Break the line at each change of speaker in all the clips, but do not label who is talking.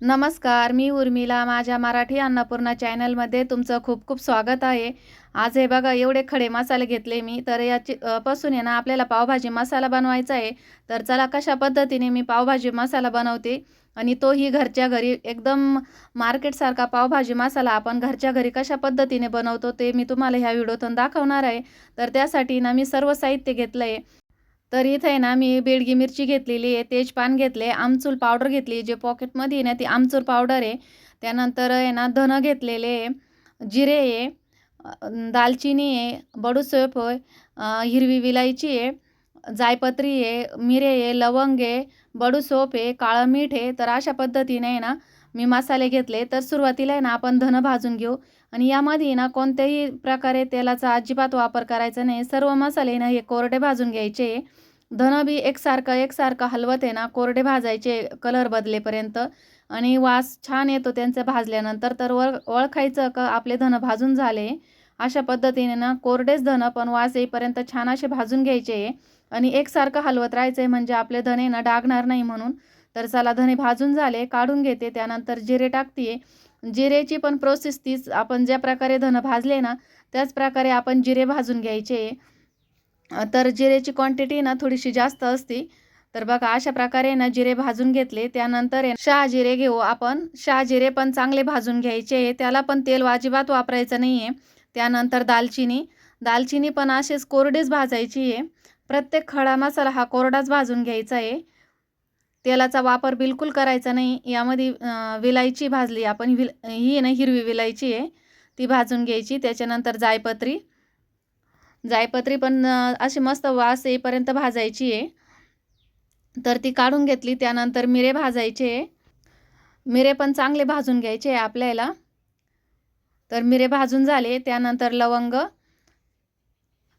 नमस्कार मी उर्मिला. माझ्या मराठी अन्नपूर्णा चॅनलमध्ये तुमचं खूप खूप स्वागत आहे. आज हे बघा एवढे खडे मसाले घेतले मी. तर याची पासून आहे ना आपल्याला पावभाजी मसाला बनवायचा आहे. तर चला कशा पद्धतीने मी पावभाजी मसाला बनवते? आणि तोही घरच्या घरी एकदम मार्केटसारखा पावभाजी मसाला आपण घरच्या घरी कशा पद्धतीने बनवतो ते मी तुम्हाला ह्या व्हिडिओतून दाखवणार आहे. तर त्यासाठी ना मी सर्व साहित्य घेतलं आहे तर इथं आहे ना मी बेडगी मिरची घेतलेली आहे तेजपान घेतले आमचूर पावडर घेतली जे पॉकेटमध्ये आहे ना ती आमचूर पावडर आहे. त्यानंतर आहे ना धनं घेतलेले आहे जिरे आहे दालचिनी आहे बडूसोप आहे हिरवी विलायची आहे जायपत्री आहे मिरे आहे लवंग आहे बडूसोप आहे काळं मीठ आहे. तर अशा पद्धतीने आहे ना मी मसाले घेतले तर सुरुवातीला आहे ना आपण धनं भाजून घेऊ. आणि यामध्ये ना कोणत्याही प्रकारे तेलाचा अजिबात वापर करायचा नाही. सर्व मसाले ना हे कोरडे भाजून घ्यायचे. धनं बी एकसारखं एकसारखं हलवत आहे ना कोरडे भाजायचे कलर बदलेपर्यंत. आणि वास छान येतो त्यांचं भाजल्यानंतर. तर वळ ओळखायचं का आपले धनं भाजून झाले. अशा पद्धतीने ना कोरडेच धनं पण वास येईपर्यंत छान असे भाजून घ्यायचे. आणि एकसारखं हलवत राहायचं आहे म्हणजे आपले धने ना डागणार नाही म्हणून. तर चला धने भाजून झाले काढून घेते त्यानंतर जिरे टाकते जिरेची पण प्रोसेस तीच आपण ज्या प्रकारे धनं भाजले ना त्याच प्रकारे आपण जिरे भाजून घ्यायचे. तर जिरेची क्वांटिटी ना थोडीशी जास्त असते. तर बघा अशा प्रकारे ना जिरे भाजून घेतले त्यानंतर शहा जिरे शहाजिरे घेऊ आपण. शहाजिरे पण चांगले भाजून घ्यायचे त्याला पण तेल अजिबात वापरायचं नाही आहे त्यानंतर दालचिनी. दालचिनी पण असेच कोरडीच भाजायची आहे. प्रत्येक खडा मसाला हा कोरडाच भाजून घ्यायचा आहे. तेलाचा वापर बिलकुल करायचा नाही. यामध्ये विलायची भाजली. आपण विल ही आहे ना हिरवी विलायची आहे. ती भाजून घ्यायची. त्याच्यानंतर जायपत्री. जायपत्री पण अशी मस्त वास येईपर्यंत भाजायची आहे. तर ती काढून घेतली. त्यानंतर मिरे भाजायचे आहे. मिरे पण चांगले भाजून घ्यायचे आहे आपल्याला. तर मिरे भाजून झाले. त्यानंतर लवंग.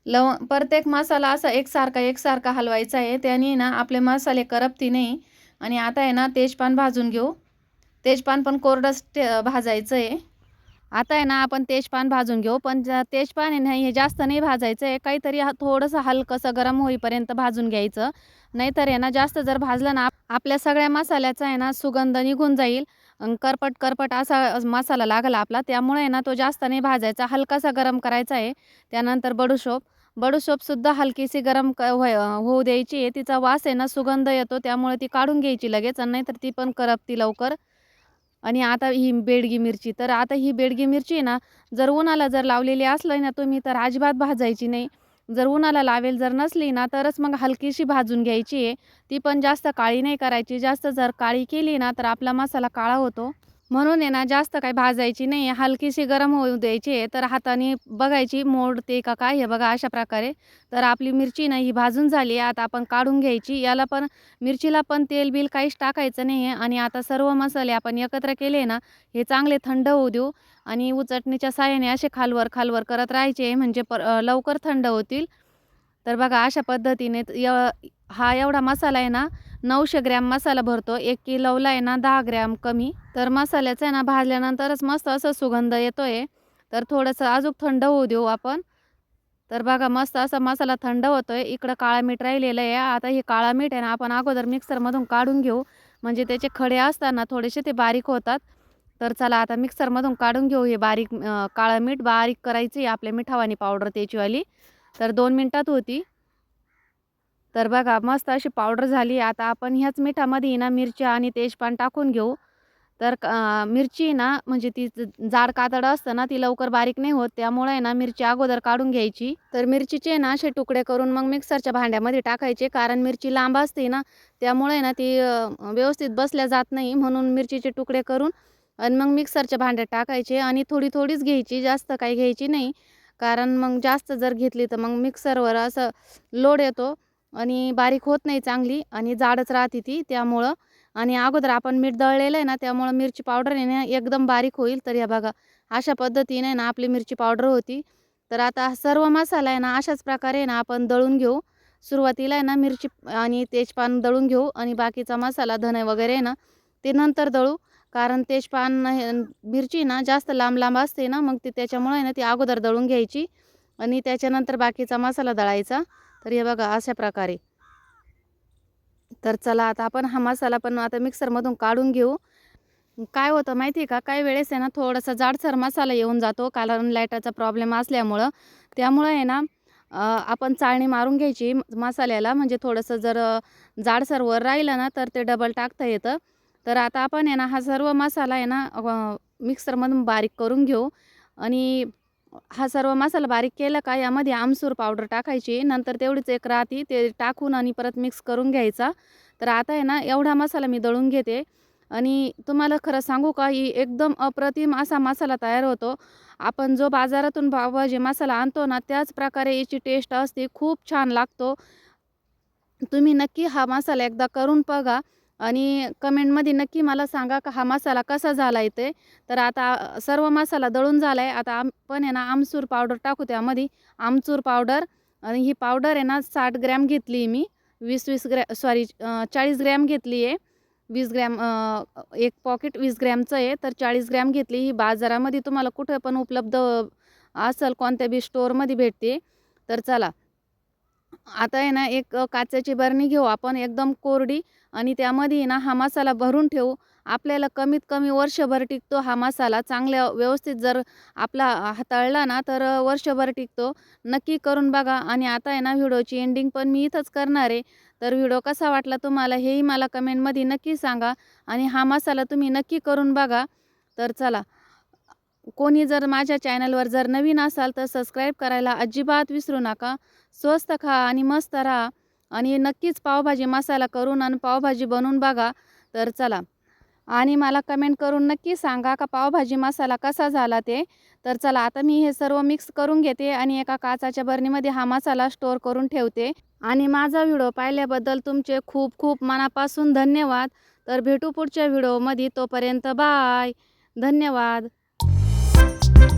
लव प्रत्येक मसाला असा एकसारखा एकसारखा हलवायचा आहे. त्याने ना आपले मसाले करपती नाही. आणि आता आहे ना तेजपान भाजून घेऊ. तेजपान पण कोरडंच ते भाजायचं आहे आता आहे ना आपण तेजपान भाजून घेऊ. पण तेजपान आहे ना हे जास्त नाही भाजायचं आहे काहीतरी थोडंसं हलकंसं गरम होईपर्यंत भाजून घ्यायचं. नाहीतर आहे ना जास्त जर भाजलं ना आपल्या सगळ्या मसाल्याचा आहे ना सुगंध निघून जाईल. करपट करपट असा मसाला लागला आपला. त्यामुळे आहे ना तो जास्त नाही भाजायचा. हलकासा गरम करायचा आहे. त्यानंतर बडूशोप बडूशोपसुद्धा हलकीशी गरम क होऊ द्यायची आहे. तिचा वास आहे ना सुगंध येतो त्यामुळे ती काढून घ्यायची लगेच आणि नाहीतर ती पण करपती लवकर. आणि आता ही बेडगी मिरची तर आता ही बेडगी मिरची आहे ना जर उन्हाला जर लावलेली असलं ना तुम्ही तर अजिबात भाजायची नाही. जर उन्हाला लावेल जर नसली ना तरच मग हलकीशी भाजून घ्यायची आहे. ती पण जास्त काळी नाही करायची. जास्त जर काळी केली ना तर आपला मसाला काळा होतो. म्हणून आहे ना जास्त काही भाजायची नाही हलकीशी गरम होऊ द्यायची आहे. तर हाताने बघायची मोडते का काय हे बघा अशा प्रकारे. तर आपली मिरची ना ही भाजून झाली आहे. आता आपण काढून घ्यायची. याला पण मिरचीला पण तेल बिल काहीच टाकायचं नाही आहे. आणि आता सर्व मसाले आपण एकत्र केले ना हे चांगले थंड होऊ देऊ. आणि उचटणीच्या साह्याने असे खालवर खालवर करत राहायचे म्हणजे पर लवकर थंड होतील. तर बघा अशा पद्धतीने य हा एवढा मसाला आहे ना नऊशे ग्रॅम मसाला भरतो एक किलोला आहे ना दहा ग्रॅम कमी. तर मसाल्याचं आहे ना भाजल्यानंतरच मस्त असं सुगंध येतो आहे तर थोडंसं अजून थंड होऊ देऊ आपण. तर बघा मस्त असा मसाला थंड होतो आहे इकडं काळा मीठ राहिलेलं आहे. आता हे काळा मीठ आहे ना आपण अगोदर मिक्सरमधून काढून घेऊ. म्हणजे त्याचे खडे असताना थोडेसे ते बारीक होतात. तर चला आता मिक्सरमधून काढून घेऊ हे बारीक काळं मीठ. बारीक करायची आहे आपल्या मिठावानी पावडर त्याचीवाली. तर दोन मिनटात होती. तर बघा मस्त अशी पावडर झाली. आता आपण ह्याच मिठामध्ये ना मिरच्या आणि तेजपान टाकून घेऊ. तर मिरची ना म्हणजे ती जाड कातडं असतं ना ती लवकर बारीक नाही होत. त्यामुळे ना मिरची अगोदर काढून घ्यायची. तर मिरचीचे ना असे तुकडे करून मग मिक्सरच्या भांड्यामध्ये टाकायचे. कारण मिरची लांब असते ना त्यामुळे ना ती व्यवस्थित बसल्या जात नाही. म्हणून मिरचीचे तुकडे करून आणि मग मिक्सरच्या भांड्यात टाकायचे आणि थोडी थोडीच घ्यायची. जास्त काही घ्यायची नाही. कारण मग जास्त जर घेतली तर मग मिक्सरवर असं लोड येतो. आणि बारीक होत नाही चांगली आणि जाडच राहते ती त्यामुळं. आणि अगोदर आपण मीठ दळलेलं आहे ना त्यामुळं मिरची पावडर आहे ना एकदम बारीक होईल. तर या बघा अशा पद्धतीने ना आपली मिरची पावडर होती. तर आता सर्व मसाला आहे ना अशाच प्रकारे ना आपण दळून घेऊ. सुरुवातीला आहे ना मिरची आणि तेजपान दळून घेऊ आणि बाकीचा मसाला धने वगैरे आहे ना ते नंतर दळू. कारण तेजपान मिरची ना जास्त लांब लांब असते ना मग ती त्याच्यामुळे आहे ना ती अगोदर दळून घ्यायची आणि त्याच्यानंतर बाकीचा मसाला दळायचा. तर हे बघा अशा प्रकारे. तर चला आता आपण हा मसाला पण आता मिक्सरमधून काढून घेऊ. काय होतं माहिती आहे का? काही वेळेस आहे ना थोडासा जाडसर मसाला येऊन जातो कारण लाईटाचा प्रॉब्लेम असल्यामुळं. त्यामुळं आहे ना आपण चाळणी मारून घ्यायची मसाल्याला. म्हणजे थोडंसं जर जाडसर वर राहिलं ना तर ते डबल टाकता येतं. तर आता आपण आहे ना हा सर्व मसाला आहे ना मिक्सरमधून बारीक करून घेऊ. आणि हा सर्व मसाला बारीक केला का यामध्ये आमसूर पावडर टाकायची नंतर तेवढीच एक राहती ते टाकून आणि परत मिक्स करून घ्यायचा. तर आता आहे ना एवढा मसाला मी दळून घेते. आणि तुम्हाला खरं सांगू का ही एकदम अप्रतिम असा मसाला तयार होतो. आपण जो बाजारातून पावभाजी मसाला आणतो ना त्याच प्रकारे याची टेस्ट असते खूप छान लागतो. तुम्ही नक्की हा मसाला एकदा करून बघा. आणि कमेंटमध्ये नक्की मला सांगा का हा मसाला कसा झाला आहे ते. तर आता सर्व मसाला दळून झाला आहे आता आम पण आहे ना आमचूर पावडर टाकू त्यामध्ये आमचूर पावडर आणि ही पावडर आहे ना साठ ग्रॅम घेतली मी. वीस वीस ग्रॅ सॉरी चाळीस ग्रॅम घेतली आहे. वीस ग्रॅम एक पॉकेट वीस ग्रॅमचं आहे. तर चाळीस ग्रॅम घेतली ही बाजारामध्ये तुम्हाला कुठं पण उपलब्ध असेल कोणत्या बी स्टोअरमध्ये भेटते. तर चला आता आहे ना एक काचेची बरणी घेऊ आपण एकदम कोरडी आणि त्यामध्ये ना हा मसाला भरून ठेवू. आपल्याला कमीत कमी वर्षभर टिकतो हा मसाला. चांगल्या व्यवस्थित जर आपला हाताळला ना तर वर्षभर टिकतो. नक्की करून बघा आणि आता आहे ना व्हिडिओची एंडिंग पण मी इथंच करणार आहे. तर व्हिडिओ कसा वाटला तुम्हाला हेही मला कमेंटमध्ये नक्की सांगा आणि हा मसाला तुम्ही नक्की करून बघा. तर चला कोणी जर माझ्या चॅनलवर जर नवीन असाल तर सबस्क्राईब करायला अजिबात विसरू नका. स्वस्त खा आणि मस्त राहा. आणि नक्कीच पावभाजी मसाला करून आणि पावभाजी बनवून बघा. तर चला. आणि मला कमेंट करून नक्की सांगा का पावभाजी मसाला कसा झाला ते. तर चला आता मी हे सर्व मिक्स करून घेते आणि एका काचाच्या बरणीमध्ये हा मसाला स्टोअर करून ठेवते. आणि माझा व्हिडिओ पाहिल्याबद्दल तुमचे खूप खूप मनापासून धन्यवाद. तर भेटू पुढच्या व्हिडिओमध्ये. तोपर्यंत बाय. धन्यवाद. Thank you